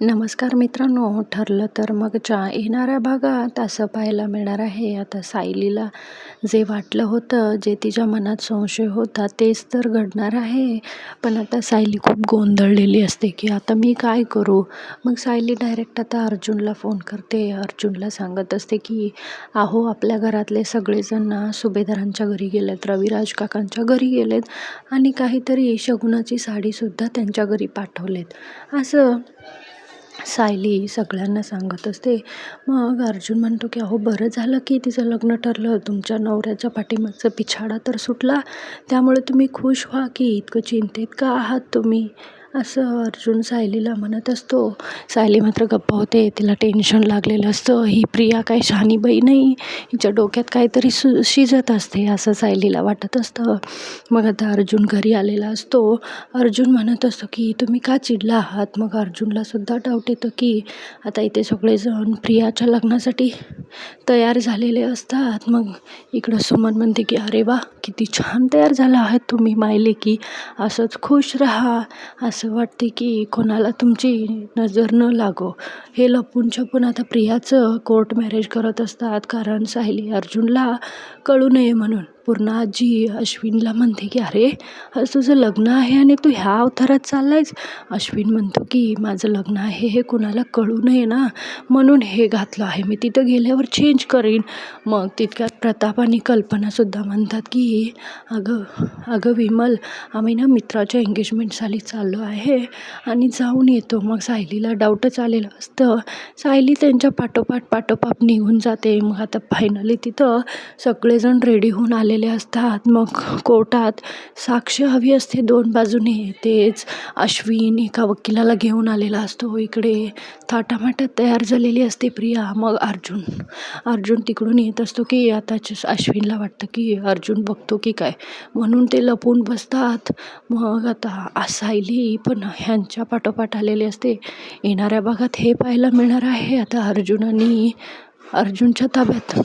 नमस्कार मित्रांनो ठरलं तर मगच्या येणाऱ्या भागात असं पाहायला मिळणार आहे. आता सायलीला जे वाटलं होतं जे तिच्या मनात संशय होता तेच तर घडणार आहे. पण आता सायली खूप गोंधळलेली असते की आता मी काय करू? मग सायली डायरेक्ट आता अर्जुनला फोन करते. अर्जुनला सांगत असते की अहो आपल्या घरातले सगळेजण ना सुभेदारांच्या घरी गेलेत रविराज काकांच्या घरी गेलेत आणि काहीतरी शगुनाची साडीसुद्धा त्यांच्या घरी पाठवलेत. असं सायली सगळ्यांना सांगत असते. मग अर्जुन म्हणतो की अहो बरं झालं की तिचं लग्न ठरलं. तुमच्या नवऱ्याच्या पाठीमागचा पिछाडा तर सुटला. त्यामुळे तुम्ही खुश व्हा की इतकं चिंतेत का आहात तुम्ही? असं अर्जुन सायलीला म्हणत असतो. सायली मात्र गप्पा होते. तिला टेन्शन लागलेलं असतं. ही प्रिया काय शहाणीबाई नाही. हिच्या डोक्यात काहीतरी सु शिजत असते असं सायलीला वाटत असतं. मग आता अर्जुन घरी आलेला असतो. अर्जुन म्हणत असतो की तुम्ही का चिडला आहात? मग अर्जुनला सुद्धा डाऊट येतं की आता इथे सगळेजण प्रियाच्या लग्नासाठी तयार झालेले असतात. मग इकडं सुमन म्हणते की अरे वा किती छान तयार झाला आहात तुम्ही मायले की. असंच खुश राहा. असं वाटते की कोणाला तुमची नजर न लागो. हे लपून छपून आता प्रियाचं कोर्ट मॅरेज करत असतात. कारण सायली अर्जुनला कळू नये म्हणून. पूर्ण आजी अश्विनला म्हणते की अरे आज तुझं लग्न आहे आणि तू ह्या अवतारात चालला आहेस अश्विन म्हणतो की माझं लग्न आहे हे कुणाला कळू नये ना. म्हणून हे घातलं आहे. मी तिथं गेल्यावर चेंज करीन. मग तितक्यात प्रताप आणि कल्पनासुद्धा म्हणतात की अगं अगं विमल आम्ही ना मित्राच्या एंगेजमेंटसाठी चाललो आहे आणि जाऊन येतो. मग सायलीला डाऊटच आलेलं असतं. सायली त्यांच्या पाठोपाठ पाठोपाठ निघून जाते. मग आता फायनली तिथं सगळेजण रेडी होऊन आलेले असतात. मग कोर्टात साक्ष हवी असते दोन बाजूने. तेच अश्विन एका वकिलाला घेऊन आलेला असतो. इकडे थाटामाटात तयार झालेली असते प्रिया. मग अर्जुन. अर्जुन तिकडून येत असतो की आताच अश्विनला वाटतं की अर्जुन बघतो की काय? म्हणून ते लपून बसतात. मग आता सायली पण ह्यांच्या पाठोपाठ आलेली असते. येणाऱ्या भागात हे पाहायला मिळणार आहे. आता अर्जुन आणि अर्जुनच्या ताब्यात.